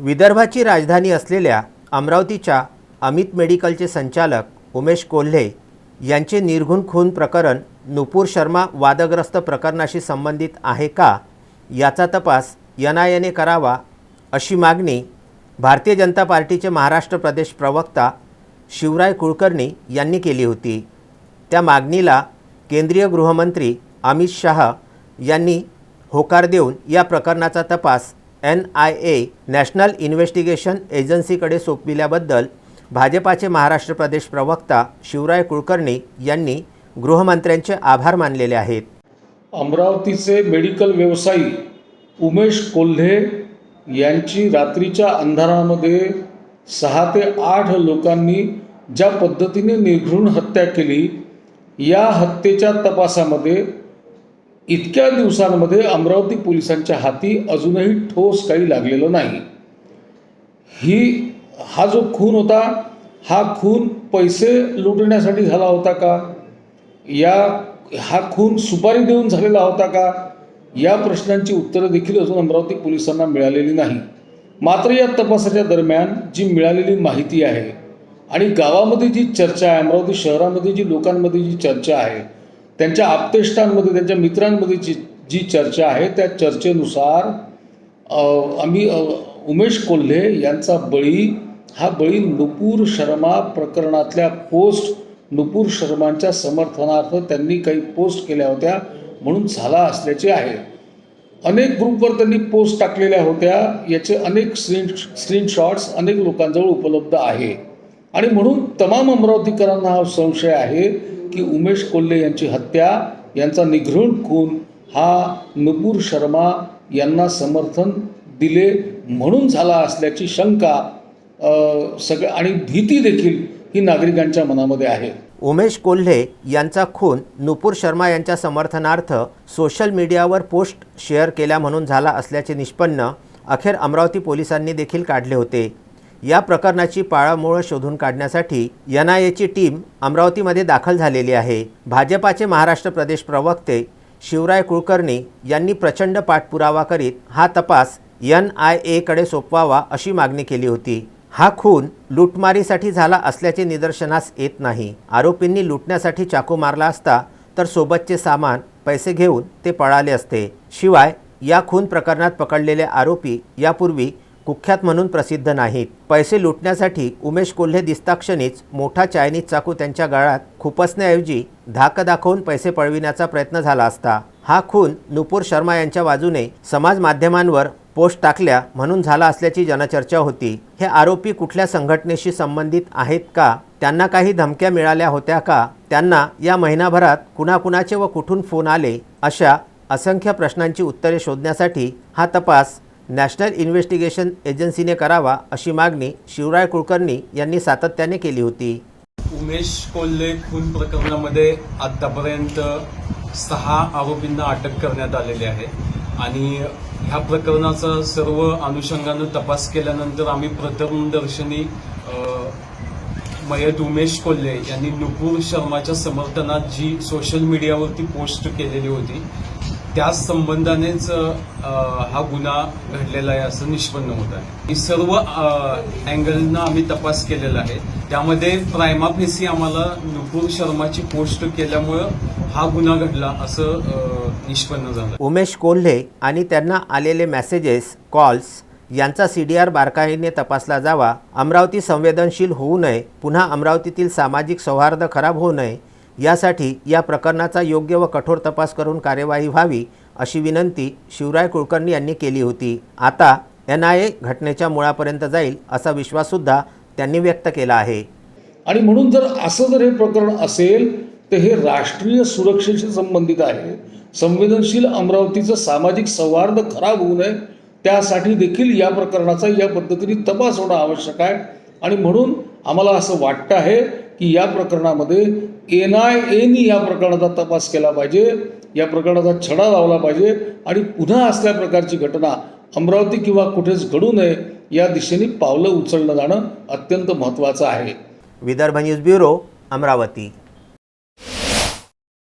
विदर्भाची राजधानी असलेल्या अमरावतीच्या अमित मेडिकलचे संचालक उमेश कोल्हे यांचे निर्घुण खून प्रकरण नुपूर शर्मा वादग्रस्त प्रकरणाशी संबंधित आहे का याचा तपास एन आय करावा अशी मागणी भारतीय जनता पार्टीचे महाराष्ट्र प्रदेश प्रवक्ता शिवराय कुलकर्णी यांनी केली होती. त्या मागणीला केंद्रीय गृहमंत्री अमित शहा यांनी होकार देऊन या प्रकरणाचा तपास N I A national investigation एजन्सीकडे सोपविल्याबद्दल भाजपाचे महाराष्ट्र प्रदेश प्रवक्ता शिवराय कुलकर्णी यांनी गृहमंत्र्यांचे आभार मानलेले आहेत. अमरावतीचे मेडिकल व्यवसायी उमेश कोल्हे यांची रात्रीच्या अंधारामध्ये सहा ते आठ लोकांनी ज्या पद्धतीने निर्घृण हत्या केली या हत्येच्या तपासामध्ये इतक्या दिवसांमध्ये अमरावती पोलिसांच्या हाती अजूनही ठोस काही लागलेलं नाही. ही हा जो खून होता हा खून पैसे लुटण्यासाठी झाला होता का? या हा खून सुपारी देऊन झालेला होता का? या प्रश्नांची उत्तरं देखील अजून अमरावती पोलिसांना मिळालेली नाही. मात्र या तपासाच्या दरम्यान जी मिळालेली माहिती आहे आणि गावामध्ये जी चर्चा आहे अमरावती शहरामध्ये जी लोकांमध्ये जी चर्चा आहे त्यांच्या आप्तेष्टांमध्ये त्यांच्या मित्रांमध्ये जी जी चर्चा आहे त्या चर्चेनुसार आम्ही उमेश कोल्हे यांचा बळी हा बळी नुपूर शर्मा प्रकरणातल्या पोस्ट नुपूर शर्मांच्या समर्थनार्थ त्यांनी काही पोस्ट केल्या होत्या म्हणून झाला असल्याचे आहे. अनेक ग्रुपवर त्यांनी पोस्ट टाकलेल्या होत्या याचे अनेक स्क्रीन स्क्रीनशॉट्स अनेक लोकांजवळ उपलब्ध आहे. आणि म्हणून तमाम अमरावतीकरांना हा संशय आहे की उमेश कोल्हे यांची हत्या यांचा निघृण खून हा नुपूर शर्मा यांना समर्थन दिले म्हणून झाला असल्याची शंका सगळं आणि भीती देखील ही नागरिकांच्या मनामध्ये आहे. उमेश कोल्हे यांचा खून नुपूर शर्मा यांच्या समर्थनार्थ सोशल मीडियावर पोस्ट शेअर केल्या म्हणून झाला असल्याचे निष्पन्न अखेर अमरावती पोलिसांनी देखील काढले होते. या प्रकरणाची पाळामुळं शोधून काढण्यासाठी एन आय एची टीम अमरावतीमध्ये दाखल झालेली आहे. भाजपाचे महाराष्ट्र प्रदेश प्रवक्ते शिवराय कुलकर्णी यांनी प्रचंड पाठपुरावा करीत हा तपास एन आय एकडे सोपवावा अशी मागणी केली होती. हा खून लुटमारीसाठी झाला असल्याचे निदर्शनास येत नाही. आरोपींनी लुटण्यासाठी चाकू मारला असता तर सोबतचे सामान पैसे घेऊन ते पळाले असते. शिवाय या खून प्रकरणात पकडलेले आरोपी यापूर्वी कुख्यात म्हणून प्रसिद्ध नाहीत. पैसे लुटण्यासाठी उमेश कोल्हे दिसताक्षणीच मोठा चायनीज चाकू त्यांच्या गळ्यात खुपसण्याऐवजी धाक दाखवून पैसे पळविण्याचा प्रयत्न झाला असता. हा खून नुपूर शर्मा यांच्या बाजूने समाज माध्यमांवर पोस्ट टाकल्या म्हणून झाला असल्याची जनचर्चा होती. हे आरोपी कुठल्या संघटनेशी संबंधित आहेत का? त्यांना काही धमक्या मिळाल्या होत्या का? त्यांना या महिनाभरात कुणाकुणाचे व कुठून फोन आले? अशा असंख्य प्रश्नांची उत्तरे शोधण्यासाठी हा तपास नॅशनल इन्व्हेस्टिगेशन एजन्सीने करावा अशी मागणी शिवराय कुलकर्णी यांनी सातत्याने केली होती. उमेश कोल्हे खून प्रकरणामध्ये आतापर्यंत सहा आरोपींना अटक करण्यात आलेली आहे आणि ह्या प्रकरणाचा सर्व अनुषंगानं तपास केल्यानंतर आम्ही प्रथमदर्शनी मयत उमेश कोल्हे यांनी नुपूर शर्माच्या समर्थनात जी सोशल मीडियावरती पोस्ट केलेली होती त्याच संबंधानेच हा गुन्हा घडलेला आहे असं निष्पन्न होत आहे. ही सर्व अँगलनं आम्ही तपास केलेला आहे. त्यामध्ये प्रायमाफेसी आम्हाला नुपूर शर्माची पोस्ट केल्यामुळं हा गुन्हा घडला असं निष्पन्न झालं. उमेश कोल्हे आणि त्यांना आलेले मेसेजेस कॉल्स यांचा सी डी आर बारकाईने तपासला जावा. अमरावती संवेदनशील होऊ नये. पुन्हा अमरावतीतील सामाजिक सौहार्द खराब होऊ नये. यासाठी या प्रकरणाचा योग्य व कठोर तपास करून कार्यवाही व्हावी अशी विनंती शिवराय कुलकर्णी यांनी केली होती. आता एन आय ए घटनेच्या मुळापर्यंत जाईल असा विश्वाससुद्धा त्यांनी व्यक्त केला आहे. आणि म्हणून जर असं जर हे प्रकरण असेल तर हे राष्ट्रीय सुरक्षेशी संबंधित आहे. संवेदनशील अमरावतीचं सामाजिक सौहार्द खराब होऊ नये त्यासाठी देखील या प्रकरणाचा या पद्धतीने तपास होणं आवश्यक आहे. आणि म्हणून आम्हाला असं वाटतं आहे की या प्रकरणामध्ये एन आय एनी या प्रकरणाचा तपास केला पाहिजे या प्रकरणाचा छडा लावला पाहिजे आणि पुन्हा असल्या प्रकारची घटना अमरावती किंवा कुठेच घडू नये या दिशेने पावलं उचललं जाणं अत्यंत महत्त्वाचं आहे. Vidarbha news bureau Amravati.